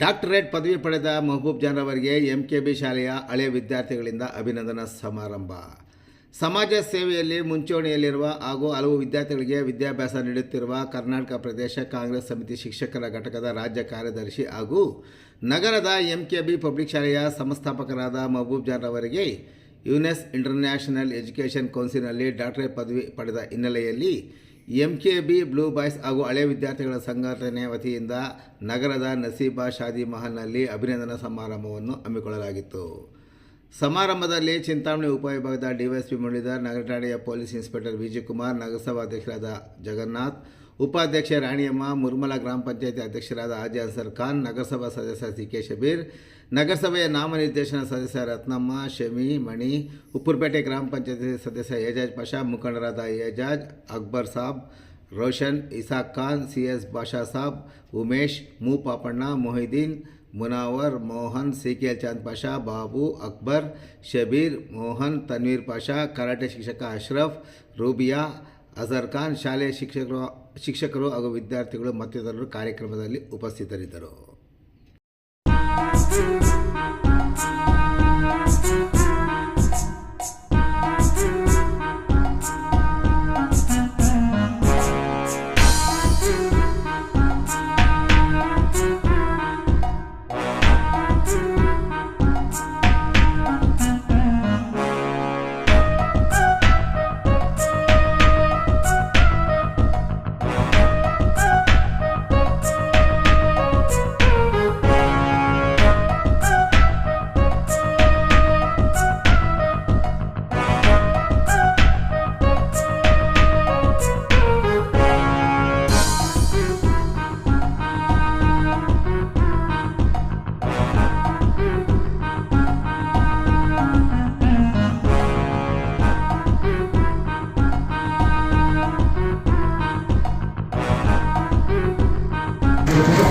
Doctorate ಪದವಿ ಪಡೆದ ಮಹಬೂಬ್ ಜಾನ್ ಅವರಿಗೆ ಎಂ ಕೆ ಬಿ ಶಾಲೆಯ ಹಳೆಯ ವಿದ್ಯಾರ್ಥಿಗಳಿಂದ ಅಭಿನಂದನಾ ಸಮಾರಂಭ. ಸಮಾಜ ಸೇವೆಯಲ್ಲಿ ಮುಂಚೂಣಿಯಲ್ಲಿರುವ ಹಾಗೂ ಹಲವು ವಿದ್ಯಾರ್ಥಿಗಳಿಗೆ ವಿದ್ಯಾಭ್ಯಾಸ ನೀಡುತ್ತಿರುವ ಕರ್ನಾಟಕ ಪ್ರದೇಶ ಕಾಂಗ್ರೆಸ್ ಸಮಿತಿ ಶಿಕ್ಷಕರ ಘಟಕದ ರಾಜ್ಯ ಕಾರ್ಯದರ್ಶಿ ಹಾಗೂ ನಗರದ ಎಂ ಕೆ ಬಿ ಪಬ್ಲಿಕ್ ಶಾಲೆಯ ಸಂಸ್ಥಾಪಕರಾದ ಮಹಬೂಬ್ ಜಾನ್ ಅವರಿಗೆ ಯುನೆಸ್ ಇಂಟರ್ನ್ಯಾಷನಲ್ ಎಜುಕೇಷನ್ ಕೌನ್ಸಿಲ್ನಲ್ಲಿ ಡಾಕ್ಟರೇಟ್ ಪದವಿ ಪಡೆದ ಹಿನ್ನೆಲೆಯಲ್ಲಿ M K B blue boys ಹಾಗೂ ಹಳೆಯ ವಿದ್ಯಾರ್ಥಿಗಳ ಸಂಘಟನೆ ವತಿಯಿಂದ ನಗರದ ನಸೀಬಾ ಶಾದಿ ಮಹಲ್ನಲ್ಲಿ ಅಭಿನಂದನಾ ಸಮಾರಂಭವನ್ನು ಹಮ್ಮಿಕೊಳ್ಳಲಾಗಿತ್ತು. ಸಮಾರಂಭದಲ್ಲಿ ಚಿಂತಾಮಣಿ ಉಪವಿಭಾಗದ ಡಿವೈಎಸ್ಪಿ ಮುರಳೀಧರ್ ನಗರ ಠಾಣೆಯ ಪೊಲೀಸ್ ಇನ್ಸ್ಪೆಕ್ಟರ್ ವಿಜಯಕುಮಾರ್ ನಗರಸಭಾಧ್ಯಕ್ಷರಾದ ಜಗನ್ನಾಥ್ ಉಪಾಧ್ಯಕ್ಷೆ ರಾಣಿಯಮ್ಮ ಮುರ್ಮಲ ಗ್ರಾಮ ಪಂಚಾಯತಿ ಅಧ್ಯಕ್ಷರಾದ ಹಾಜಿ ಅನ್ಸರ್ ಖಾನ್ ನಗರಸಭಾ ಸದಸ್ಯ ಸಿ ಕೆ ಶಬೀರ್ ನಗರಸಭೆಯ ನಾಮನಿರ್ದೇಶನ ಸದಸ್ಯ ರತ್ನಮ್ಮ ಶಮಿ ಮಣಿ ಉಪ್ಪುರಪೇಟೆ ಗ್ರಾಮ ಪಂಚಾಯತಿ ಸದಸ್ಯ ಏಜಾಜ್ ಪಾಷಾ ಮುಖಂಡರಾದ Ejaz Akbar Sab Roshan Isaac Khan C S Basha Sab Umesh ಮೂ Papanna Mohideen Munawar Mohan C K L Chand Pasha Babu Akbar Shabbir Mohan Tanveer Pasha karate ಶಿಕ್ಷಕ ಅಶ್ರಫ್ ರೂಬಿಯಾ ಅಜರ್ ಖಾನ್ ಶಾಲೆಯ ಶಿಕ್ಷಕರು ಶಿಕ್ಷಕರು ಹಾಗೂ ವಿದ್ಯಾರ್ಥಿಗಳು ಮತ್ತಿತರರು ಕಾರ್ಯಕ್ರಮದಲ್ಲಿ ಉಪಸ್ಥಿತರಿದ್ದರು. 中断。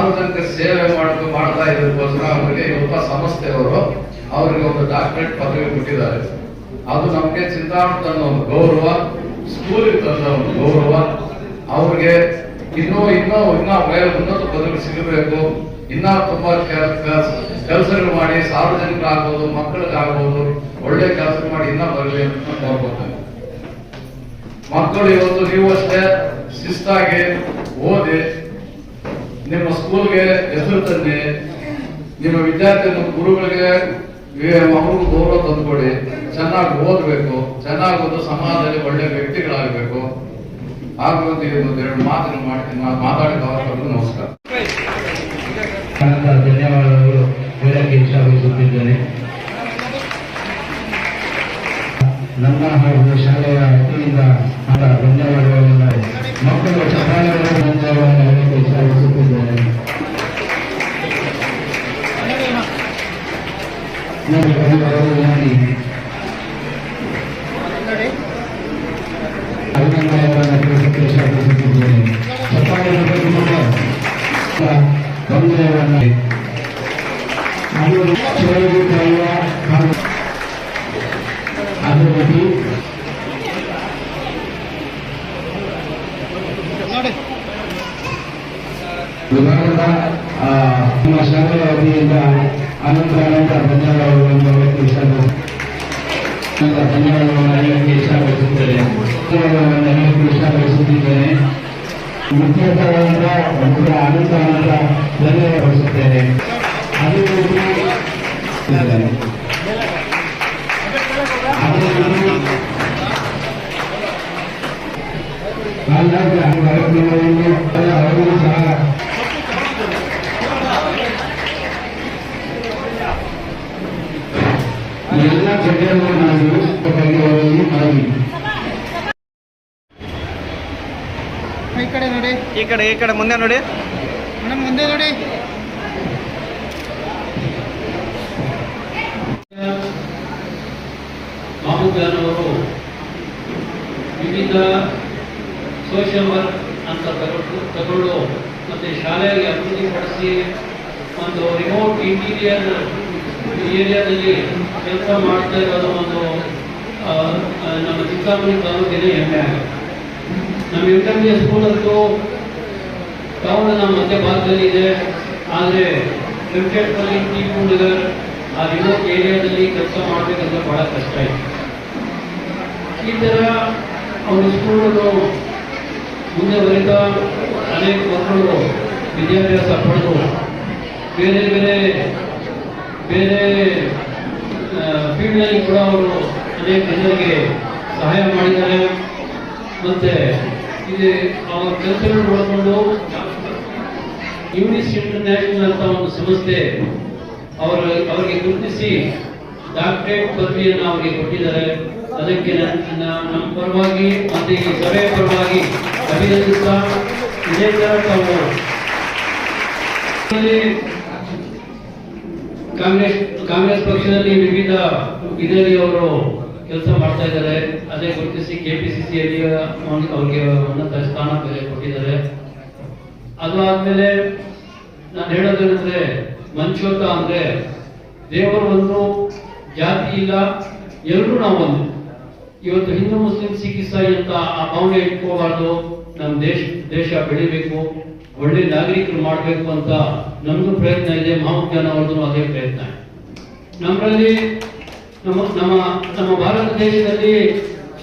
ಸಾರ್ವಜನಿಕ ಸೇವೆ ಮಾಡ್ಕೊ, ಮಾಡ್ತಾ ಇದ್ದಕ್ಕೋಸ್ಕರ ಅವರಿಗೆ ಇವತ್ತ ಸಂಸ್ಥೆಯವರು ಅವರಿಗೆ ಒಂದು ಡಾಕ್ಟರೇಟ್ ಪದವಿ ಕೊಟ್ಟಿದ್ದಾರೆ. ಅದು ನಮಗೆ ಚಿಂತಾಮಣಿ ಒಂದು ಗೌರವ, ಸ್ಕೂಲಿಗೆ ತಂದ ಒಂದು ಗೌರವ. ಅವ್ರಿಗೆ ಇನ್ನೂ ಇನ್ನೂ ಇನ್ನೂ ಉನ್ನತ ಪದವಿ ಸಿಗಬೇಕು. ಇನ್ನ ತುಂಬಾ ಕೆಲಸಗಳು ಮಾಡಿ ಸಾರ್ವಜನಿಕ ಆಗ್ಬೋದು ಮಕ್ಕಳಿಗಾಗ್ಬೋದು, ಒಳ್ಳೆ ಕೆಲಸ ಮಾಡಿ ಇನ್ನ ಬರಲಿ ಅಂತ ಕೋರ್ಕೊತೇನೆ ಮಕ್ಕಳು ಇವತ್ತು ನೀವು ಅಷ್ಟೇ ಶಿಸ್ತಾಗಿ ಓದಿ ನಿಮ್ಮ ಸ್ಕೂಲ್ಗೆ ಹೆಸರು ತನ್ನಿ ನಿಮ್ಮ ವಿದ್ಯಾರ್ಥಿ ಗುರುಗಳಿಗೆ ಅವ್ರಿಗೂ ಗೌರವ ತಂದುಕೊಡಿ. ಚೆನ್ನಾಗಿ ಓದಬೇಕು, ಚೆನ್ನಾಗಿ ಓದು ಸಮಾಜದಲ್ಲಿ ಒಳ್ಳೆ ವ್ಯಕ್ತಿಗಳಾಗಬೇಕು. ಆಗುವಂತ ಒಂದು ಎರಡು ಮಾತನ್ನು ಮಾಡ್ತೀನಿ ಮಾತಾಡಿದ ನಮಸ್ಕಾರ. ಧನ್ಯವಾದಗಳು. ಹೇಳಕ್ಕೆ ಇಷ್ಟಪಡಿಸುತ್ತಿದ್ದೇನೆ ನನ್ನ ಹಾಗೂ ಶಾಲೆಯ ವತಿಯಿಂದ ಅವರ ಧನ್ಯವಾದಗಳನ್ನು ಮಕ್ಕಳು ಇಷ್ಟಪಡಿಸುತ್ತಿದ್ದೇನೆ ನನಗೆ ಧನ್ಯವಾದಗಳು ಮಾಡಿ. ಅಭಿನಂದನೆಗಳನ್ನು ತಿಳಿಸಕ್ಕೆ ಇಷ್ಟಪಡಿಸುತ್ತಿದ್ದೇನೆ ಚಪಾಲೆಗಳ ಧನ್ಯವಾದಗಳನ್ನು ಅವರು ಚಲೋಗಿರುವ ಹಾಗೂ ಅಭಿವೃದ್ಧಿ ಆ, ನಮ್ಮ ಶಾಲೆಯ ವತಿಯಿಂದ ಅನಂತ ಅನಂತ ಧನ್ಯವಾದಗಳನ್ನು ಅನಂತ ಧನ್ಯವಾದಗಳನ್ನು ಹೇಳಕ್ಕೆ ಇಷ್ಟಪಡಿಸುತ್ತೇನೆ ಧನ್ಯವಾದಗಳನ್ನು ಹೇಳಕ್ಕೆ ಇಷ್ಟಪಡಿಸುತ್ತಿದ್ದೇನೆ ಮುಖ್ಯಸ್ಥರಾದ ಒಂದು ಅನಂತ ಅನಂತ ಧನ್ಯವಾದಿಸುತ್ತೇನೆ ಅದೇ ರೀತಿ ಕಾರ್ಯಕ್ರಮವನ್ನು ಅವರಿಗೂ ಸಹ ಎಲ್ಲ ಚರ್ಚೆಗಳನ್ನು ನಾವು ಹೋಗಿ ಮಾಡಿ ಈ ಕಡೆ ನೋಡಿ. ಈ ಕಡೆ ಈ ಕಡೆ ಮುಂದೆ ನೋಡಿ. ಮೇಡಮ್ ಮುಂದೆ ನೋಡಿ. ಮಾಮೂದ್ಯಾನ್ ಅವರು ವಿವಿಧ ಸೋಷಿಯಲ್ ವರ್ಕ್ ಅಂತ ತಗೊಂಡು ತಗೊಂಡು ಮತ್ತೆ ಶಾಲೆಗೆ ಅಭಿವೃದ್ಧಿಪಡಿಸಿ ಒಂದು ರಿಮೋಟ್ ಇಂಟೀರಿಯರ್ ಏರಿಯಾದಲ್ಲಿ ಕೆಲಸ ಮಾಡ್ತಾ ಇರೋದು ಒಂದು ನಮ್ಮ ಚಿಂತಾಮಣಿ ತಾಲೂಕಿನ ಹೆಮ್ಮೆ ಆಗುತ್ತೆ ನಮ್ಮ ಇಂಟರ್ಮೀಡಿಯೇಟ್ ಸ್ಕೂಲ್ ಅಂತೂ ನಮ್ಮ ಮಧ್ಯ ಭಾಗದಲ್ಲಿ ಇದೆ. ಆದರೆ ಕ್ರಿಕೆಟ್ನಲ್ಲಿ ಟೀಪು ನಗರ್ ಆ ರಿಮೋಟ್ ಏರಿಯಾದಲ್ಲಿ ಕೆಲಸ ಮಾಡಬೇಕಂದ್ರೆ ಭಾಳ ಕಷ್ಟ ಇದೆ. ಈ ಥರ ಅವರು ಸ್ಕೂಲನ್ನು ಮುಂದೆ ಬರೀತಾ ಅನೇಕ ಮಕ್ಕಳು ವಿದ್ಯಾಭ್ಯಾಸ ಪಡೆದು ಬೇರೆ ಬೇರೆ ಬೇರೆ ಫೀಲ್ಡ್ನಲ್ಲಿ ಕೂಡ ಅವರು ಅನೇಕ ಜನರಿಗೆ ಸಹಾಯ ಮಾಡಿದ್ದಾರೆ. ಮತ್ತೆ ಇದು ಅವರ ಕೆಲಸಗಳು ನೋಡಿಕೊಂಡು ಯೂನಿಸ್ ಇಂಟರ್ನ್ಯಾಷನಲ್ ಅಂತ ಒಂದು ಸಂಸ್ಥೆ ಅವರ ಅವರಿಗೆ ಗುರುತಿಸಿ ಡಾಕ್ಟ್ರೇಟ್ ಪದವಿಯನ್ನು ಅವರಿಗೆ ಕೊಟ್ಟಿದ್ದಾರೆ. ಅದಕ್ಕೆ ನಮ್ಮ ಪರವಾಗಿ ಮತ್ತೆ ಈ ಸಭೆಯ ಪರವಾಗಿ ಅಭಿನಂದಿಸ್ತಾ ಇದೇ ಥರ ತಾವು ಕಾಂಗ್ರೆಸ್ ಕಾಂಗ್ರೆಸ್ ಪಕ್ಷದಲ್ಲಿ ವಿವಿಧ ಇದರಲ್ಲಿ ಅವರು ಕೆಲಸ ಮಾಡ್ತಾ ಇದ್ದಾರೆ. ಅದೇ ಗುರುತಿಸಿ ಕೆಪಿಸಿಸಿಯಲ್ಲಿ ಅವ್ರಿಗೆ ಉನ್ನತ ಸ್ಥಾನ ಬೆಲೆ ಕೊಟ್ಟಿದ್ದಾರೆ. ಅದಾದ್ಮೇಲೆ ನಾನು ಹೇಳೋದೇನೆಂದ್ರೆ ಮಂಚೋತ ಅಂದ್ರೆ ದೇವರು ಒಂದು ಜಾತಿ ಇಲ್ಲ ಎಲ್ಲರೂ ನಾವು ಒಂದು. ಇವತ್ತು ಹಿಂದೂ ಮುಸ್ಲಿಂ ಸಿಖ್ ಇಸಾಯಿ ಅಂತ ಆ ಭಾವನೆ ಇಟ್ಕೋಬಾರ್ದು. ನಮ್ಮ ದೇಶ ದೇಶ ಬೆಳಿಬೇಕು, ಒಳ್ಳೆ ನಾಗರಿಕರು ಮಾಡಬೇಕು ಅಂತ ನಮ್ದು ಪ್ರಯತ್ನ ಇದೆ. ಮಹಾವಿಜ್ಞಾನ ಅವ್ರದ್ದು ಅದೇ ಪ್ರಯತ್ನ. ನಮ್ಮಲ್ಲಿ ನಮ್ಮ ನಮ್ಮ ನಮ್ಮ ಭಾರತ ದೇಶದಲ್ಲಿ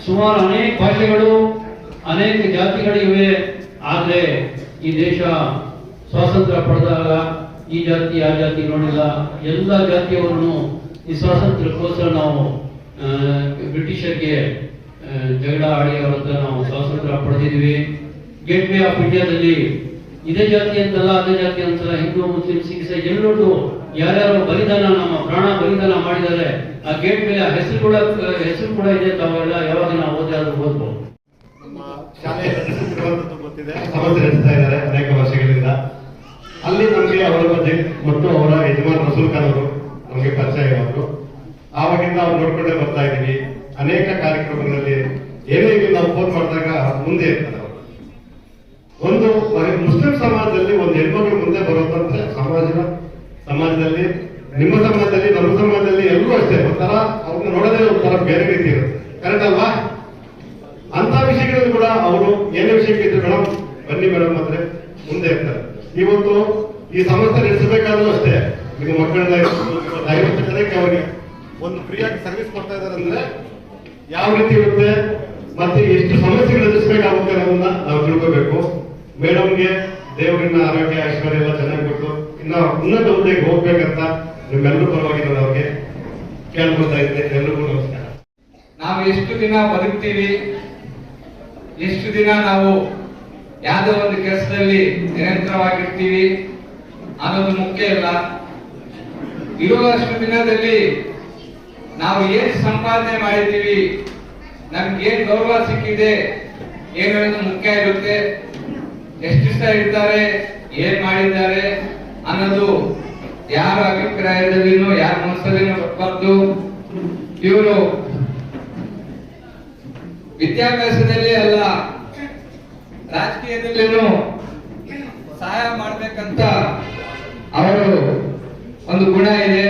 ಸುಮಾರು ಅನೇಕ ಭಾಷೆಗಳು, ಅನೇಕ ಜಾತಿಗಳಿವೆ. ಆದರೆ ಈ ದೇಶ ಸ್ವಾತಂತ್ರ್ಯ ಪಡೆದಾಗ ಈ ಜಾತಿ, ಆ ಜಾತಿ ನೋಡಿಲ್ಲ. ಎಲ್ಲ ಜಾತಿಯವರನ್ನು ಈ ಸ್ವಾತಂತ್ರ್ಯಕ್ಕೋಸ್ಕರ ನಾವು ಬ್ರಿಟಿಷರಿಗೆ ಜಗಳ ಆಡಿ ಅವರ ನಾವು ಸ್ವಾತಂತ್ರ್ಯ ಪಡೆದಿದ್ದೀವಿ. ಗೇಟ್ ವೇ ಆಫ್ ಇಂಡಿಯಾದಲ್ಲಿ ಇದೇ ಜಾತಿ ಅಂತಲ್ಲ, ಅದೇ ಜಾತಿ ಅಂತಲ್ಲ, ಹಿಂದೂ, ಮುಸ್ಲಿಂ, ಸಿಖ್ ಎಲ್ಲರೂ ಯಾರ್ಯಾರು ಬಲಿದಾನ, ನಮ್ಮ ಪ್ರಾಣ ಬಲಿದಾನ ಮಾಡಿದರೆ ಆ ಗೇಟ್ ಮೇಲೆ ಆ ಹೆಸರು ಕೂಡ ಹೆಸರು ಕೂಡ ಇದೆ ತಾವೆಲ್ಲ ಯಾವಾಗ ನಾವು ಓದಿ ಆದ್ರೂ ಓದ್ಬೋದು. ಗೊತ್ತಿದೆ. ನಡೆಸ್ತಾ ಇದ್ದಾರೆ ಅನೇಕ ವರ್ಷಗಳಿಂದ ಅಲ್ಲಿ ನಮಗೆ ಅವರ ಬಗ್ಗೆ ಮತ್ತು ಅವರ ಯಜಮಾನ್ ರಸೂಲ್ ಖಾನ್ ಅವರು ನಮಗೆ ಪರಿಚಯ ಅವರು ಆವಾಗಿಂದ ಅವ್ರು ನೋಡ್ಕೊಂಡೇ ಬರ್ತಾ ಇದ್ದೀವಿ. ಅನೇಕ ಕಾರ್ಯಕ್ರಮಗಳಲ್ಲಿ ಏನೇ ನಾವು ಫೋನ್ ಮಾಡಿದಾಗ ಮುಂದೆ ಒಂದು ಮುಸ್ಲಿಂ ಸಮಾಜದಲ್ಲಿ ಒಂದು ಹೆಣ್ಮಗಳು ಮುಂದೆ ಬರೋದಂತ ಸಮಾಜದ, ಸಮಾಜದಲ್ಲಿ, ನಿಮ್ಮ ಸಮಾಜದಲ್ಲಿ, ನಮ್ಮ ಸಮಾಜದಲ್ಲಿ ಎಲ್ಲರೂ ಅಷ್ಟೇ. ಒಂಥರ ಅವ್ರನ್ನ ನೋಡೋದೇ ಒಂಥರ ಬೇರೆ ರೀತಿ ಇರುತ್ತೆ. ಕರೆಕ್ಟ್ ಅಲ್ವಾ? ಅಂತ ವಿಷಯಗಳಲ್ಲಿ ಕೂಡ ಅವರು ಏನೇ ವಿಷಯಕ್ಕಿದ್ರು ಮೇಡಮ್ ಬನ್ನಿ ಮೇಡಮ್ ಅಂದ್ರೆ ಮುಂದೆ ಇರ್ತಾರೆ. ಇವತ್ತು ಈ ಸಮಸ್ಯೆ ನಡೆಸಬೇಕಾದ್ರೂ ಅಷ್ಟೇ. ನಿಮ್ಮ ಮಕ್ಕಳನ್ನ ಜನಕ್ಕೆ ಅವರಿಗೆ ಒಂದು ಫ್ರೀಯಾಗಿ ಸರ್ವಿಸ್ ಕೊಡ್ತಾ ಇದ್ದಾರೆ ಅಂದ್ರೆ ಯಾವ ರೀತಿ ಇರುತ್ತೆ? ಮತ್ತೆ ಎಷ್ಟು ಸಮಸ್ಯೆಗಳು ಎದುರಿಸಬೇಕಾಗುತ್ತೆ ಅನ್ನೋದನ್ನ ನಾವು ತಿಳ್ಕೋಬೇಕು. ಮೇಡಮ್ಗೆ ದೇವರಿನ ಆರೋಗ್ಯ ಐಶ್ವರ್ಯ ಎಲ್ಲ ಚೆನ್ನಾಗಿ ಕೊಟ್ಟು ಇನ್ನ ಉನ್ನತ ಹುದ್ದೆಗೆ ಹೋಗ್ಬೇಕಂತ ನಿಮ್ಮೆಲ್ಲರೂ ಪರವಾಗಿ ನಾನು ಅವ್ರಿಗೆ ಕೇಳ್ಕೊತಾ ಇದ್ದೆ. ಎಲ್ಲರಿಗೂ ನಮಸ್ಕಾರ. ನಾವು ಎಷ್ಟು ದಿನ ಬದುಕ್ತೀವಿ, ಎಷ್ಟು ದಿನ ನಾವು ಯಾವುದೋ ಒಂದು ಕೆಲಸದಲ್ಲಿ ನಿರಂತರವಾಗಿರ್ತೀವಿ ಅನ್ನೋದು ಮುಖ್ಯ ಇಲ್ಲ ಇರುವಷ್ಟು ದಿನದಲ್ಲಿ ನಾವು ಏನ್ ಸಂಪಾದನೆ ಮಾಡಿದ್ದೀವಿ ನಮ್ಗೆ ಏನ್ ಗೌರವ ಸಿಕ್ಕಿದೆ, ಏನು ಮುಖ್ಯ ಇರುತ್ತೆ. ಎಷ್ಟು ದಿವಸ ಇರ್ತಾರೆ, ಏನ್ ಮಾಡಿದ್ದಾರೆ ಅನ್ನೋದು ಯಾರ ಅಭಿಪ್ರಾಯದಲ್ಲಿನೂ, ಯಾರ ಮನಸ್ಸಲ್ಲಿನೂ ಬಂತು ಇವರು ವಿದ್ಯಾಭ್ಯಾಸದಲ್ಲಿ ಅಲ್ಲ, ರಾಜಕೀಯದಲ್ಲಿನೂ ಸಹಾಯ ಮಾಡ್ಬೇಕಂತ ಅವರು ಒಂದು ಗುಣ ಇದೆ.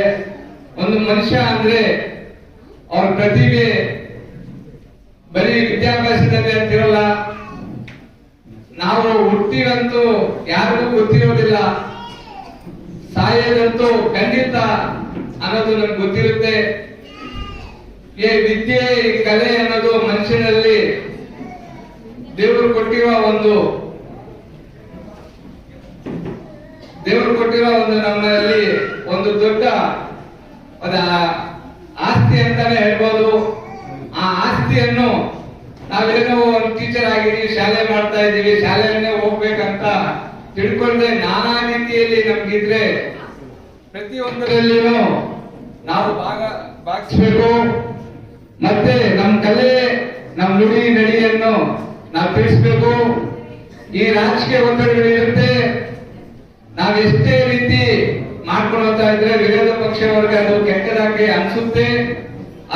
ಒಂದು ಮನುಷ್ಯ ಅಂದ್ರೆ ಅವ್ರ ಪ್ರತಿಭೆ ಬರೀ ವಿದ್ಯಾಭ್ಯಾಸದಲ್ಲಿ ಅಂತಿರಲ್ಲ. ನಾವು ಹುಟ್ಟಿವಂತೂ ಯಾರಿಗೂ ಗೊತ್ತಿರೋದಿಲ್ಲ ಸಾಯೋದಂತೂ ಖಂಡಿತ ಅನ್ನೋದು ನಮ್ಗೆ ಗೊತ್ತಿರುತ್ತೆ. ಈ ವಿದ್ಯೆ, ಈ ಕಲೆ ಅನ್ನೋದು ಮನುಷ್ಯನಲ್ಲಿ ದೇವರು ಕೊಟ್ಟಿರುವ ಒಂದು ದೇವರು ಕೊಟ್ಟಿರೋ ಒಂದು ನಮ್ಮಲ್ಲಿ ಒಂದು ದೊಡ್ಡ ಆಸ್ತಿ ಅಂತಾನೆ ಹೇಳ್ಬೋದು. ಆ ಆಸ್ತಿಯನ್ನು ನಾವೇನೋ ಒಂದು ಟೀಚರ್ ಆಗಿದ್ದೀವಿ, ಶಾಲೆ ಮಾಡ್ತಾ ಇದ್ದೀವಿ ಶಾಲೆಯನ್ನೇ ಹೋಗ್ಬೇಕಂತ ತಿಳ್ಕೊಂಡ್ರೆ ನಾನಾ ರೀತಿಯಲ್ಲಿ ನಮ್ಗಿದ್ರೆ ಪ್ರತಿಯೊಂದರಲ್ಲಿನೂ ನಾವು ಭಾಗ ಭಾಗಿಸ್ಬೇಕು. ಮತ್ತೆ ನಮ್ಮ ಕಲೆ ನಮ್ಮ ನುಡಿ ನಡಿಯನ್ನು ನಾವು ತಿಳಿಸ್ಬೇಕು. ಈ ರಾಜಕೀಯ ಒತ್ತಡಗಳು ಇರುತ್ತೆ. ನಾವು ಎಷ್ಟೇ ರೀತಿ ಮಾಡ್ಕೊಳ್ತಾ ಇದ್ರೆ ವಿರೋಧ ಪಕ್ಷವರ್ಗ ಅದು ಕೆಟ್ಟದಾಗಿ ಅನ್ಸುತ್ತೆ.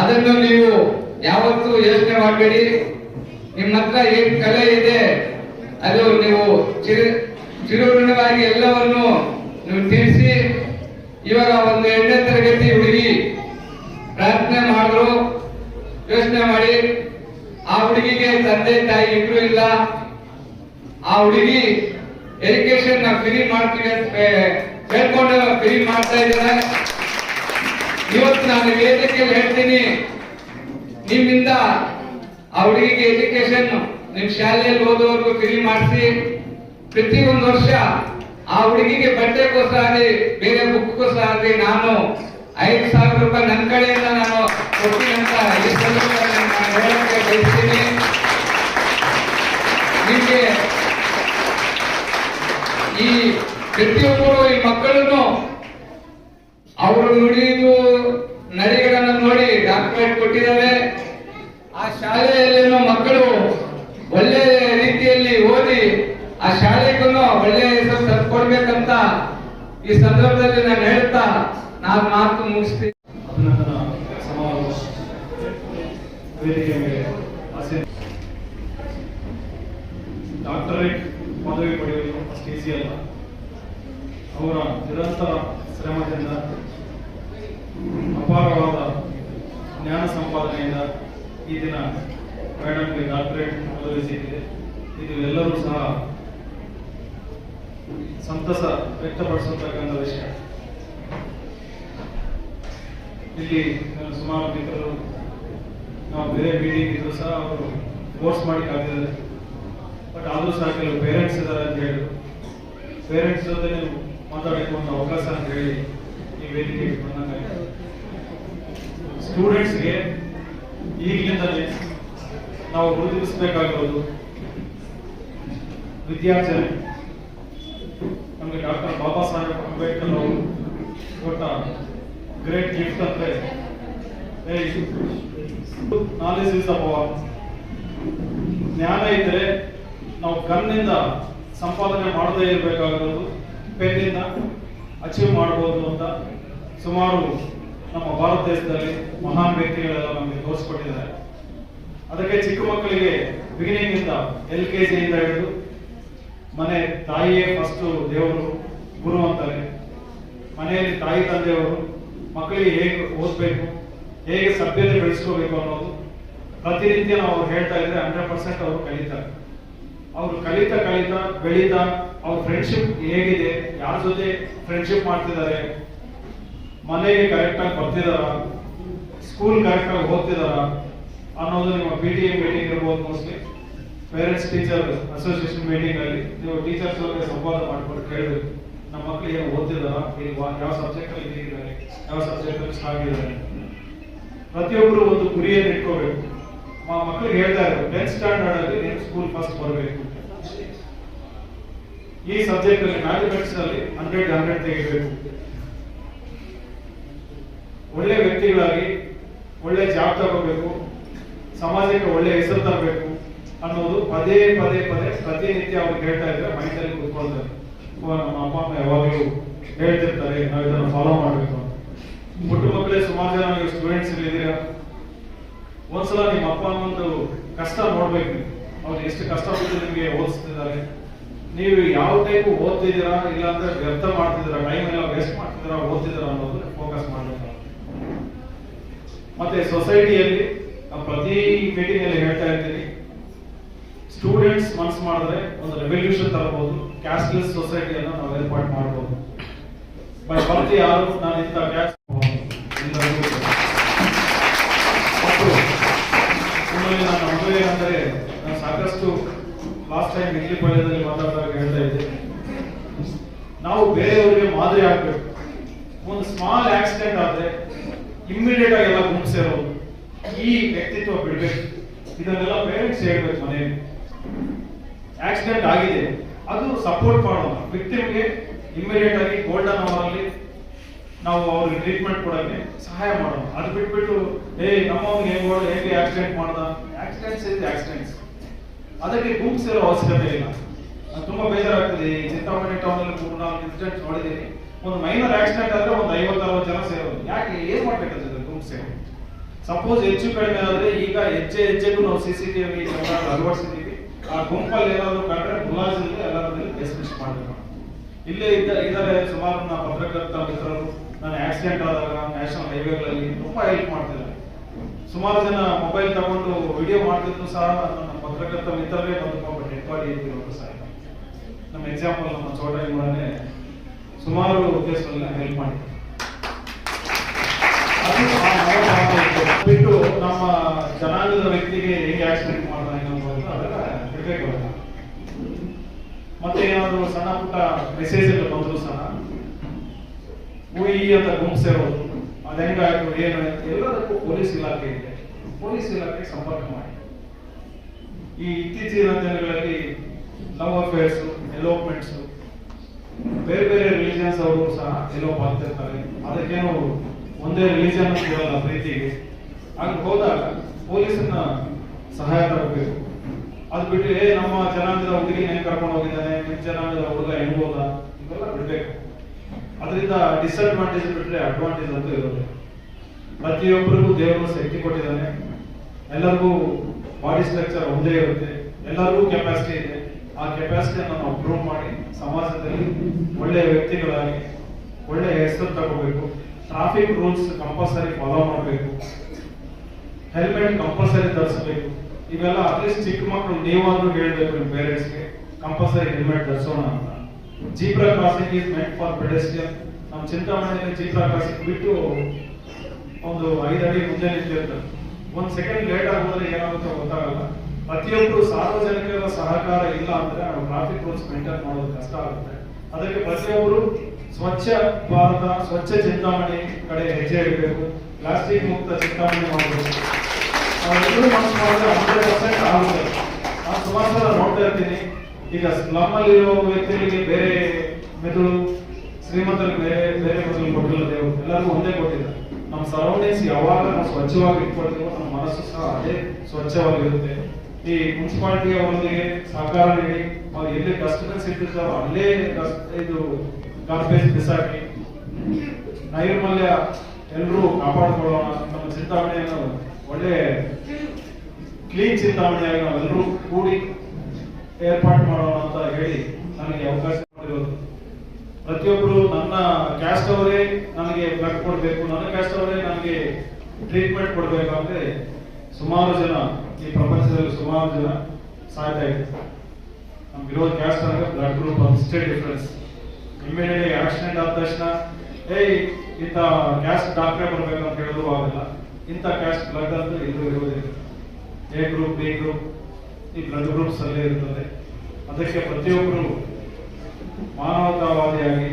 ಅದನ್ನು ನೀವು ಯಾವತ್ತೂ ಯೋಚನೆ ಮಾಡಬೇಡಿ. ನಿಮ್ಮ ಹತ್ರ ಏನ್ ಕಲೆ ಇದೆ, ಅದು ನೀವು ಚಿರು ಚಿರುಋಣವಾಗಿ ಎಲ್ಲವನ್ನು ನೀವು ತಿಳಿಸಿ, ಇವಾಗ ಒಂದು ಎರಡನೇ ತರಗತಿ ಹುಡುಗಿ ಪ್ರಾರ್ಥನೆ ಮಾಡಿದ್ರು, ಯೋಚನೆ ಮಾಡಿ, ಆ ಹುಡುಗಿಗೆ ತಂದೆ ತಾಯಿ ಇಬ್ರು ಇಲ್ಲ, ಆ ಹುಡುಗಿ ಎಜುಕೇಶನ್ ಫ್ರೀ ಮಾಡ್ತೀವಿ ಅಂತ ಹೇಳ್ಕೊಂಡು ಫ್ರೀ ಮಾಡ್ತಾ ಇದ್ದಾರೆ ಇವತ್ತು ನಾನು ವೇದಿಕೆಯಲ್ಲಿ ಹೇಳ್ತೀನಿ, ನಿಮ್ಮಿಂದ ಆ ಹುಡುಗಿಗೆ ಎಜುಕೇಶನ್ ನಿಮ್ ಶಾಲೆಯಲ್ಲಿ ಓದೋರ್ಗು ಫ್ರೀ ಮಾಡಿಸಿ. ಪ್ರತಿ ಒಂದು ವರ್ಷ ಆ ಹುಡುಗಿಗೆ ಬಟ್ಟೆಗೋಸ್ಕರ ಬೇರೆ ಬುಕ್ಗೋಸ್ಕರ ನಾನು ಐದು ಸಾವಿರ ರೂಪಾಯಿ ನನ್ನ ಕಡೆಯಿಂದ ನಾನು ಕೊಟ್ಟಿನಂತ ಈ ಸಂದರ್ಭದಲ್ಲಿ ನಾನು ಹೇಳಕ್ಕೆ ಬಯಸ್ತೀನಿ. ನಿಮಗೆ ಈ ಪ್ರತಿಯೊಬ್ಬರು ಈ ಮಕ್ಕಳನ್ನು ಅವರು ನುಡಿದು ನಡೆಗಳನ್ನು ನೋಡಿ ಡಾಕ್ಯುಮೆಂಟ್ ಕೊಟ್ಟಿದ್ದಾರೆ ಶಾಲೆಯಲ್ಲಿನೂ ಮಕ್ಕಳು ಒಳ್ಳೆ ರೀತಿಯಲ್ಲಿ ಓದಿ ಆ ಶಾಲೆಗೂ ಒಳ್ಳೆ ಹೆಸರು ತಂದ್ಕೊಡ್ಬೇಕಂತ ಈ ಸಂದರ್ಭದಲ್ಲಿ ನಾನು ಹೇಳ್ತಾ ನಾನು ಮಾತು ಮುಗಿಸ್ತೀನಿ. ಪದವಿ ಪಡೆಯುವುದು ಅಷ್ಟು ಈಸಿ ಅಲ್ಲ. ಅವರ ನಿರಂತರ ಶ್ರಮದಿಂದ ಅಪಾರವಾದ ಜ್ಞಾನ ಸಂಪಾದನೆಯಿಂದ ಈ ದಿನ ಮೇಡಮ್ಗೆ ಡಾಕ್ಟರೇಟ್ ಸಿಕ್ಕಿದೆ ಇದು ಎಲ್ಲರೂ ಸಹ ಸಂತಸ ವ್ಯಕ್ತಪಡಿಸತಕ್ಕಂಥ ವಿಷಯ. ಇಲ್ಲಿ ನನ್ನ ಸುಮಾರು ಮಿತ್ರರು, ನಾವು ಬೇರೆ ಮೀಟಿಂಗ್ ಇದ್ರು ಸಹ ಅವರು ಕೋರ್ಸ್ ಮಾಡಿ ಕಾದಿದ್ದಾರೆ ಬಟ್ ಆದರೂ ಸಹ ಕೆಲವು ಪೇರೆಂಟ್ಸ್ ಇದ್ದಾರೆ ಅಂತ ಹೇಳಿದ್ರು. ಪೇರೆಂಟ್ಸ್ ಜೊತೆ ನೀವು ಮಾತಾಡಕ್ಕೆ ಒಂದು ಅವಕಾಶ ಅಂತ ಹೇಳಿ ಈ ವೇದಿಕೆಗೆ ಬಂದಂಗೆ ಸ್ಟೂಡೆಂಟ್ಸ್ಗೆ ಈಗಲಿಂದಲೇ ನಾವು ಗುರುತಿಸಬೇಕಾಗಿರೋದು ವಿದ್ಯಾರ್ಜನೆ ನಮಗೆ ಡಾಕ್ಟರ್ ಬಾಬಾ ಸಾಹೇಬ್ ಅಂಬೇಡ್ಕರ್ ಅವರು ಕೊಟ್ಟ ಗ್ರೇಟ್ ಗಿಫ್ಟ್ ಅಂದ್ರೆ ನಾಲೆಜ್ ಇಸ್ ದ ಪವರ್ ಜ್ಞಾನ ಇದ್ರೆ ನಾವು ಕಣ್ಣಿಂದ ಸಂಪಾದನೆ ಮಾಡದೇ ಇರಬೇಕಾಗಿರೋದು ಪೆನ್ನಿಂದ ಅಚೀವ್ ಮಾಡಬಹುದು ಅಂತ ಸುಮಾರು ನಮ್ಮ ಭಾರತ ದೇಶದಲ್ಲಿ ಮಹಾನ್ ವ್ಯಕ್ತಿಗಳೆಲ್ಲ ನಮಗೆ ತೋರಿಸ್ಕೊಟ್ಟಿದ್ದಾರೆ. ಅದಕ್ಕೆ ಚಿಕ್ಕ ಮಕ್ಕಳಿಗೆ ಬಿಗಿನಿಂಗ್ ಇಂದ ಎಲ್ ಕೆ ಜಿಯಿಂದ ಹಿಡಿದು ಮನೆ ತಾಯಿಯೇ ಫಸ್ಟ್ ದೇವರು, ಗುರು ಅಂತಾರೆ ಮನೆಯಲ್ಲಿ ತಾಯಿ ತಂದೆಯವರು, ಮಕ್ಕಳಿಗೆ ಹೇಗೆ ಓದಬೇಕು, ಹೇಗೆ ಸಭ್ಯತೆ ಬೆಳೆಸ್ಕೋಬೇಕು ಅನ್ನೋದು ಪ್ರತಿನಿತ್ಯ ನಾವು ಅವ್ರು ಹೇಳ್ತಾ ಇದ್ರೆ ಹಂಡ್ರೆಡ್ ಪರ್ಸೆಂಟ್ ಅವರು ಕಲಿತಾರೆ ಅವರು ಕಲಿತ ಕಲಿತ ಬೆಳೀತಾ ಅವ್ರ ಫ್ರೆಂಡ್ಶಿಪ್ ಹೇಗಿದೆ, ಯಾರ ಜೊತೆ ಫ್ರೆಂಡ್ಶಿಪ್ ಮಾಡ್ತಿದ್ದಾರೆ ಮನೆಗೆ ಕರೆಕ್ಟಾಗಿ ಬರ್ತಿದಾರ? ಸ್ಕೂಲ್ ಕರೆಕ್ಟಾಗಿ ಓದ್ತಿದಾರ? ಅನ್ನೋದು ನಿಮ್ಮ ಪಿ ಟಿ ಎ ಮೀಟಿಂಗ್ ಇರ್ಬೋದು mostly parents teacher association meeting ಅಲ್ಲಿ ನೀವು ಟೀಚರ್ಸ್ ಜೊತೆ ಸಂವಾದ ಮಾಡ್ಕೊಂಡು ಕೇಳಬೇಕು. ನಮ್ಮ ಮಕ್ಕಳು ಏನು ಓದ್ತಿದಾರ? ಯಾವ ಸಬ್ಜೆಕ್ಟ್ ಅಲ್ಲಿ ಇದ್ದಾರೆ? ಯಾವ ಸಬ್ಜೆಕ್ಟ್ ಅಲ್ಲಿ ಸ್ಟ್ರಾಂಗ್ ಇದ್ದಾರೆ ಪ್ರತಿಯೊಬ್ಬರು ಒಂದು ಗುರಿಯನ್ನು ಇಟ್ಕೋಬೇಕು. ಮಕ್ಕಳಿಗೆ ಹೇಳ್ತಾ ಇದ್ದಾರೆ ಟೆಂತ್ ಸ್ಟ್ಯಾಂಡರ್ಡ್ ಅಲ್ಲಿ ನೀನು ಸ್ಕೂಲ್ ಫಸ್ಟ್ ಬರಬೇಕು ಈ ಸಬ್ಜೆಕ್ಟ್ ಅಲ್ಲಿ ಮ್ಯಾಥಮೆಟಿಕ್ಸ್ ಅಲ್ಲಿ ಹಂಡ್ರೆಡ್ ಹಂಡ್ರೆಡ್ ತೆಗಿಬೇಕು. ಒಳ್ಳೆ ವ್ಯಕ್ತಿಗಳಾಗಿ ಒಳ್ಳೆ ಜಾಬ್ ತಗೋಬೇಕು, ಸಮಾಜಕ್ಕೆ ಒಳ್ಳೆ ಹೆಸರು ತರಬೇಕು ಅನ್ನೋದು ಪದೇ ಪದೇ ಪದೇ ಪ್ರತಿನಿತ್ಯ ಅವ್ರು ಹೇಳ್ತಾ ಇದ್ರೆ ಮೈಂಡಲ್ಲಿ ಕುತ್ಕೊಳ್ತಾರೆ ನಮ್ಮ ಅಪ್ಪ, ಅಮ್ಮ ಯಾವಾಗಲೂ ಹೇಳ್ತಿರ್ತಾರೆ, ನಾವು ಇದನ್ನು ಫಾಲೋ ಮಾಡಬೇಕು ಅಂತ. ಮಕ್ಕಳೇ ಸುಮಾರು ಜನ ನೀವು ಸ್ಟೂಡೆಂಟ್ಸ್ ಇದ್ದೀರಾ ಒಂದ್ಸಲ ನಿಮ್ಮ ಅಪ್ಪ ಅಮ್ಮಂದು ಕಷ್ಟ ನೋಡ್ಬೇಕು ಅವ್ರು ಎಷ್ಟು ಕಷ್ಟಪಟ್ಟು ನಿಮಗೆ ಓದಿಸ್ತಿದ್ದಾರೆ. ನೀವು ಯಾವ ಟೈಪ್ ಓದ್ತಿದ್ದೀರಾ ಇಲ್ಲ ಅಂದ್ರೆ ವ್ಯರ್ಥ ಮಾಡ್ತಿದ್ದೀರಾ ಟೈಮ್ ಎಲ್ಲ ವೇಸ್ಟ್ ಮಾಡ್ತಿದ್ದೀರಾ, ಓದ್ತಿದ್ದೀರಾ ಅನ್ನೋದನ್ನ ಫೋಕಸ್ ಮಾಡಬೇಕು ಮತ್ತೆ ಸೊಸೈಟಿಯಲ್ಲಿ ಪ್ರತಿ ಮೀಟಿಂಗ್ ಅಲ್ಲಿ ಹೇಳ್ತಾ ಇರ್ತೀನಿ. ಸ್ಟೂಡೆಂಟ್ಸ್ ಮನಸ್ಸು ಮಾಡಿದ್ರೆ ಒಂದು ರೆವಲ್ಯೂಷನ್ ತರಬಹುದು ಕ್ಯಾಸ್ಟ್ಲೆಸ್ ಸೊಸೈಟಿಯನ್ನು ನಾವು ಏರ್ಪಾಟ್ ಮಾಡಬಹುದು ಬೈ ಬರ್ತಿ ಯಾರು, ನಾನು ಇಂಥ ಕ್ಯಾಸ್ಟ್ ಎಲ್ಲರಿಗೂ ಮತ್ತು ನಿಮ್ಮಲ್ಲಿ ನಾನು ನಂಬುವೆ ಏನಂದರೆ ನಾನು ಸಾಕಷ್ಟು ಲಾಸ್ಟ್ ಟೈಮ್ ಇಲ್ಲಿ ಪಾಳ್ಯದಲ್ಲಿ ಮಾತಾಡಿದಾಗ ಹೇಳ್ತಾ ಇದ್ದೆ. ನಾವು ಬೇರೆಯವರಿಗೆ ಮಾದರಿ ಆಗ್ಬೇಕು. ಒಂದು ಸ್ಮಾಲ್ ಆಕ್ಸಿಡೆಂಟ್ ಆದ್ರೆ ಇಮ್ಮಿಡಿಯೇಟ್ ಆಗಿ ಎಲ್ಲ ಗುಂಪು ಸೇರೋದು. ಈ ವ್ಯಕ್ತಿತ್ವ ಬಿಡ್ಬೇಕು. ಇದನ್ನೆಲ್ಲ ಪೇರೆಂಟ್ಸ್ ಹೇಳ್ಬೇಕು ಮನೆಯಲ್ಲಿ. ಆಕ್ಸಿಡೆಂಟ್ ಆಗಿದೆ. ಅದು ಸಪೋರ್ಟ್ ಮಾಡೋಣ. ವಿಕ್ಟಿಮ್ಗೆ ಇಮಿಡಿಯೇಟ್ ಆಗಿ ಗೋಲ್ಡನ್ ಅವರ್ ಅಲ್ಲಿ ನಾವು ಅವ್ರಿಗೆ ಟ್ರೀಟ್ಮೆಂಟ್ ಕೊಡೋಕ್ಕೆ ಸಹಾಯ ಮಾಡೋಣ. ಅದು ಬಿಟ್ಬಿಟ್ಟು, ಏ, ನಮ್ಮವ್ನಿಗೆ ಹೇಗೆ ಹೇಗೆ ಆಕ್ಸಿಡೆಂಟ್ ಮಾಡ್ದ? ಆಕ್ಸಿಡೆಂಟ್ಸ್ ಇದೆ ಆಕ್ಸಿಡೆಂಟ್ಸ್ ಅದಕ್ಕೆ ಗುಂಪು ಸೇರೋ ಅವಶ್ಯಕತೆ ಇಲ್ಲ. ತುಂಬಾ ಬೇಜಾರಾಗ್ತದೆ. ಈ ಚಿಂತಾಮಣಿ ಟೌನ್ ಅಲ್ಲಿ ಮೂರು ನಾಲ್ಕು ಇನ್ಸಿಡೆಂಟ್ ನೋಡಿದ್ದೀನಿ. ಒಂದು ಮೈನರ್ ಆಕ್ಸಿಡೆಂಟ್ ಆದ್ರೆ ಒಂದು ಐವತ್ತು, ಅರವತ್ತು ಜನ ಸೇರೋದು. ಯಾಕೆ? ಏನ್ ಮಾಡ್ಬೇಕಂತ ಗುಂಪು ಸೇವೆ ಸಪೋಸ್ ಹೆಚ್ಚು ಕಡಿಮೆ ಆದ್ರೆ ಈಗ ಹೆಜ್ಜೆ ಹೆಜ್ಜೆಗೂ ನಾವು ಸಿ ಸಿ ಟಿವಿ ಅಳವಡಿಸಿದೀವಿ ಆ ಗುಂಪಲ್ಲಿ ಏನಾದ್ರು ಕಂಡ್ರೆ ಮುಲಾಜಿಂದ ಎಲ್ಲರಲ್ಲಿ ಡಿಸ್ಮಿಸ್ ಮಾಡಬೇಕು. ಇಲ್ಲೇ ಇದ್ದ ಇದ್ದಾರೆ ಸುಮಾರು ನಮ್ಮ ಪತ್ರಕರ್ತ ಮಿತ್ರರು ನಾನು ಆಕ್ಸಿಡೆಂಟ್ ಆದಾಗ ನ್ಯಾಷನಲ್ ಹೈವೇಗಳಲ್ಲಿ ತುಂಬಾ ಹೆಲ್ಪ್ ಮಾಡ್ತಿದ್ದಾರೆ. ಸುಮಾರು ಜನ ಮೊಬೈಲ್ ತಗೊಂಡು ವಿಡಿಯೋ ಮಾಡ್ತಿದ್ರು ಸಹ ನನ್ನ ಪತ್ರಕರ್ತ ಮಿತ್ರರೇ ಬಂದು ಪಾಪ ಡೆಡ್ ಬಾಡಿ ಅಂತ ಸಹ. ನಮ್ಮ ಎಕ್ಸಾಂಪಲ್ ನಮ್ಮ ಚೋಟ ಸುಮಾರು ಕೇಸ್ಗಳನ್ನ ಹೆಲ್ಪ್ ಮನೋಭಾವ ಬಿಟ್ಟು ನಮ್ಮ ಜನಾಂಗದ ವ್ಯಕ್ತಿಗೆ ಹೇಗೆ ಆಕ್ಸಿಡೆಂಟ್ ಮಾಡ್ತಾನೆ ಅನ್ನೋದು ಅದನ್ನ. ಮತ್ತೆ ಏನಾದ್ರು ಸಣ್ಣ ಪುಟ್ಟ ಮೆಸೇಜ್ ಎಲ್ಲ ಬಂದ್ರು ಸಹ ಈ ಅಂತ ಗುಂಪಿಸಿರೋದು ಅದು ಹೆಂಗಾಯ್ತು ಏನು ಎಲ್ಲದಕ್ಕೂ ಪೊಲೀಸ್ ಇಲಾಖೆ ಇದೆ. ಪೊಲೀಸ್ ಇಲಾಖೆ ಸಂಪರ್ಕ ಮಾಡಿ. ಈ ಇತ್ತೀಚಿನ ದಿನಗಳಲ್ಲಿ ಲವ್ ಅಫೇರ್ಸ್ ಎಲೋಪ್ಮೆಂಟ್ಸ್ ಬೇರೆ ಬೇರೆ ರಿಲಿಜನ್ಸ್ ಅವರು ಸಹ ಎಲ್ಲೋ ಆಗ್ತಿರ್ತಾರೆ ಅದಕ್ಕೇನು ಒಂದೇ ರಿಲಿಜನ್ ಕೊಡಲ್ಲ ಪ್ರೀತಿಗೆ. ಹಾಗೆ ಹೋದಾಗ ಪೊಲೀಸನ್ನ ಸಹಾಯ ತರಬೇಕು. ಅದು ಬಿಟ್ಟು ಏ, ನಮ್ಮ ಜನಾಂಗದ ಹುಡುಗಿ ಏನ್ ಕರ್ಕೊಂಡು ಹೋಗಿದ್ದಾನೆ? ನಿಮ್ಮ ಜನಾಂಗದ ಹುಡುಗ ಹೆಂಗೋದ ಇವೆಲ್ಲ ಬಿಡ್ಬೇಕು. ಅದರಿಂದ ಡಿಸ್ಅಡ್ವಾಂಟೇಜ್ ಬಿಟ್ಟರೆ ಅಡ್ವಾಂಟೇಜ್ ಅಂತೂ ಇರುತ್ತೆ. ಪ್ರತಿಯೊಬ್ಬರಿಗೂ ದೇವರು ಶಕ್ತಿ ಕೊಟ್ಟಿದ್ದಾನೆ. ಎಲ್ಲರಿಗೂ ಬಾಡಿ ಸ್ಟ್ರಕ್ಚರ್ ಒಂದೇ ಇರುತ್ತೆ. ಎಲ್ಲರಿಗೂ ಕೆಪಾಸಿಟಿ ಇದೆ. ಆ ಕೆಪಾಸಿಟಿಯನ್ನು ನಾವು ಪ್ರೂವ್ ಮಾಡಿ ಸಮಾಜದಲ್ಲಿ ಒಳ್ಳೆಯ ವ್ಯಕ್ತಿಗಳಾಗಿ ಒಳ್ಳೆಯ ಹೆಸರು ತಗೋಬೇಕು. ಟ್ರಾಫಿಕ್ ರೂಲ್ಸ್ ಕಂಪಲ್ಸರಿ ಫಾಲೋ ಮಾಡಬೇಕು. ಹೆಲ್ಮೆಟ್ ಕಂಪಲ್ಸರಿ ಧರಿಸಬೇಕು. ಇವೆಲ್ಲ ಅಟ್ಲೀಸ್ಟ್ ಚಿಕ್ಕ ಮಕ್ಕಳು ನೀವಾದ್ರೂ ಹೇಳಬೇಕು ನಿಮ್ಮ ಪೇರೆಂಟ್ಸ್ಗೆ ಕಂಪಲ್ಸರಿ ಹೆಲ್ಮೆಟ್ ಧರಿಸೋಣ ಅಂತ. Zebra crossing is meant for pedestrian ನಮ್ಮ ಚಿಂತಾಮಣಿಯಲ್ಲಿ ಜೀಬ್ರಾ ಕ್ರಾಸಿಂಗ್ ಬಿಟ್ಟು ಒಂದು ಐದು ಅಡಿ ಮುಂದೆ ನಿಂತಿರ್ತಾರೆ ಒಂದು ಸೆಕೆಂಡ್ ಲೇಟ್ ಆಗೋದ್ರೆ ಏನಾಗುತ್ತೋ ಗೊತ್ತಾಗಲ್ಲ. ಪ್ರತಿಯೊಬ್ಬರು ಸಾರ್ವಜನಿಕರ ಸಹಕಾರ ಇಲ್ಲ ಅಂದ್ರೆ ನಾವು ಟ್ರಾಫಿಕ್ ರೂಲ್ಸ್ ಮೇಂಟೈನ್ ಮಾಡೋದು ಕಷ್ಟ ಆಗುತ್ತೆ. ಅದಕ್ಕೆ ಪ್ರತಿಯೊಬ್ಬರು ಸ್ವಚ್ಛ ಭಾರತ, ಸ್ವಚ್ಛ ಚಿಂತಾಮಣಿ ಕಡೆ ಹೆಜ್ಜೆ ಇಡಬೇಕು. ಪ್ಲಾಸ್ಟಿಕ್ ಮುಕ್ತ ಚಿಂತಾಮಣಿ ಮಾಡಬೇಕು. ನಾನು ಸುಮಾರು ನೋಡ್ತಾ ಇರ್ತೀನಿ. ಈಗ ಸ್ಲಮ್ ಅಲ್ಲಿರೋ ವ್ಯಕ್ತಿಗಳಿಗೆ ಬೇರೆ ಮೆದುಳು, ಶ್ರೀಮಂತರಿಗೆ ಬೇರೆ ಬೇರೆ ಮೆದುಳು ಕೊಟ್ಟಿಲ್ಲ ದೇವರು. ಎಲ್ಲರಿಗೂ ಒಂದೇ ಕೊಟ್ಟಿದ್ದಾರೆ ನಮ್ಮ ಸರೌಂಡಿಂಗ್ಸ್ ಯಾವಾಗ ನಾವು ಸ್ವಚ್ಛವಾಗಿ ಇಟ್ಕೊಳ್ತೀವೋ ನಮ್ಮ ಮನಸ್ಸು ಸಹ ಅದೇ ಸ್ವಚ್ಛವಾಗಿರುತ್ತೆ. ಈ ಮುನ್ಸಿಪಾಲಿಟಿ ಅವರೊಂದಿಗೆ ಸಹಕಾರ ನೀಡಿ, ಅವ್ರು ಎಲ್ಲಿ ಡಸ್ಟ್ಬಿನ್ಸ್ ಇಟ್ಟಿರ್ತಾರೋ ಅಲ್ಲೇ ಇದು ಗಾರ್ಬೇಜ್ ಬಿಸಾಕಿ, ನೈರ್ಮಲ್ಯ ಎಲ್ಲರೂ ಕಾಪಾಡಿಕೊಳ್ಳೋಣ ನಮ್ಮ ಚಿಂತಾಮಣಿಯನ್ನು ಒಳ್ಳೆ ಕ್ಲೀನ್ ಚಿಂತಾಮಣಿಯಾಗಿ ನಾವೆಲ್ಲರೂ ಕೂಡಿ ಏರ್ಪಾಟ್ ಮಾಡೋಣ ಅಂತ ಹೇಳಿ ನನಗೆ ಅವಕಾಶ ಮಾಡಿರೋದು ಪ್ರತಿಯೊಬ್ಬರು ನನ್ನ ಕ್ಯಾಸ್ಟ್ ಅವರೇ ನನಗೆ ಬ್ಲಡ್ ಕೊಡಬೇಕು, ನನ್ನ ಕ್ಯಾಸ್ಟ್ ಅವರೇ ನನಗೆ ಟ್ರೀಟ್ಮೆಂಟ್ ಕೊಡಬೇಕು ಅಂದ್ರೆ ಸುಮಾರು ಜನ ಈ ಪ್ರಪಂಚದಲ್ಲಿ ಸುಮಾರು ಜನ ಸಾಯ್ತಾ ಇದ್ದಾರೆ. ನಮ್ಗಿರೋ ಕ್ಯಾಸ್ಟ್ ಅಂದ್ರೆ ಬ್ಲಡ್ ಗ್ರೂಪ್ ಅಷ್ಟೇ ಡಿಫ್ರೆನ್ಸ್ ಇಮಿಡಿಯೇಟ್ಲಿ ಆಕ್ಸಿಡೆಂಟ್ ಆದ ತಕ್ಷಣ, ಏಯ್, ಇಂಥ ಕ್ಯಾಸ್ಟ್ ಡಾಕ್ಟ್ರೇ ಬರ್ಬೇಕು ಅಂತ ಹೇಳೋದು ಆಗಲ್ಲ ಇಂಥ ಕ್ಯಾಸ್ಟ್ ಬ್ಲಡ್ ಅಂತ ಇದು ಇರುವುದಿಲ್ಲ ಎ ಗ್ರೂಪ್ ಬಿ ಗ್ರೂಪ್ ಈ ಬ್ಲಡ್ ಗ್ರೂಪ್ಸ್ ಅಲ್ಲೇ ಇರ್ತದೆ. ಅದಕ್ಕೆ ಪ್ರತಿಯೊಬ್ಬರು ಮಾನವತಾವಾದಿಯಾಗಿ